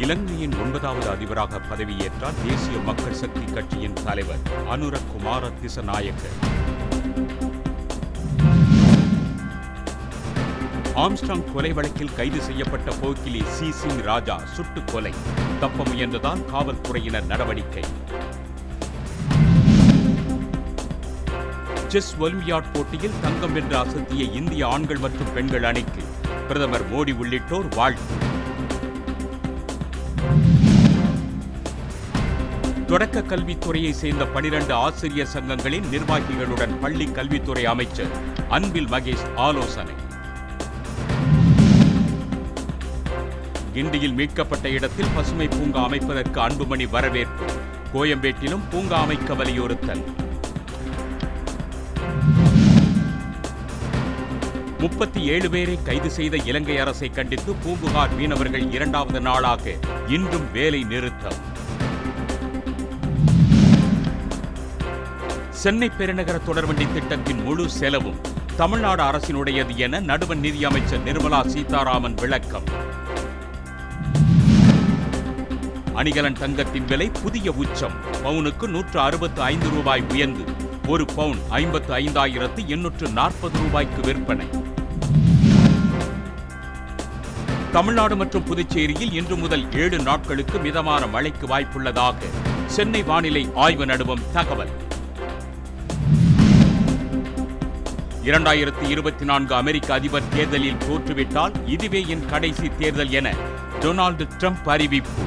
இலங்கையின் ஒன்பதாவது அதிபராக பதவியேற்றார் தேசிய மக்கள் சக்தி கட்சியின் தலைவர் அனுரகுமார திசநாயக்க. ஆம்ஸ்டாங் கொலை வழக்கில் கைது செய்யப்பட்ட போக்கிலி சி. சிங் ராஜா சுட்டுக் கொலை. தப்ப முயன்றதால் காவல்துறையினர் நடவடிக்கை. செஸ் ஒலிம்பியாட் போட்டியில் தங்கம் வென்ற அசத்திய இந்திய ஆண்கள் மற்றும் பெண்கள் அணிக்கு பிரதமர் மோடி உள்ளிட்டோர் வாழ்த்து. தொடக்க கல்வித்துறையை சேர்ந்த பனிரண்டு ஆசிரியர் சங்கங்களின் நிர்வாகிகளுடன் பள்ளி கல்வித்துறை அமைச்சர் அன்பில் மகேஷ் ஆலோசனை. கிண்டியில் மீட்கப்பட்ட இடத்தில் பசுமை பூங்கா அமைப்பதற்கு அன்புமணி வரவேற்பு. கோயம்பேட்டிலும் பூங்கா அமைக்க வலியுறுத்தல். முப்பத்தி ஏழு பேரை கைது செய்த இலங்கை அரசை கண்டித்து பூம்புகார் மீனவர்கள் இரண்டாவது நாளாக இன்றும் வேலை நிறுத்தம். சென்னை பெருநகர தொடர்வண்டி திட்டத்தின் முழு செலவும் தமிழ்நாடு அரசினுடையது என நடுவண் நிதியமைச்சர் நிர்மலா சீதாராமன் விளக்கம். அணிகலன் தங்கத்தின் விலை புதிய உச்சம். பவுனுக்கு நூற்று அறுபத்து ஐந்து ரூபாய் உயர்ந்து. ஒரு பவுன் ஐம்பத்து ஐந்தாயிரத்து எண்ணூற்று நாற்பது ரூபாய்க்கு விற்பனை. தமிழ்நாடு மற்றும் புதுச்சேரியில் இன்று முதல் ஏழு நாட்களுக்கு மிதமான மழைக்கு வாய்ப்புள்ளதாக சென்னை வானிலை ஆய்வு நடுவம் தகவல். இரண்டாயிரத்தி இருபத்தி நான்கு அமெரிக்க அதிபர் தேர்தலில் தோற்றுவிட்டால் இதுவே என் கடைசி தேர்தல் என டொனால்டு ட்ரம்ப் அறிவிப்பு.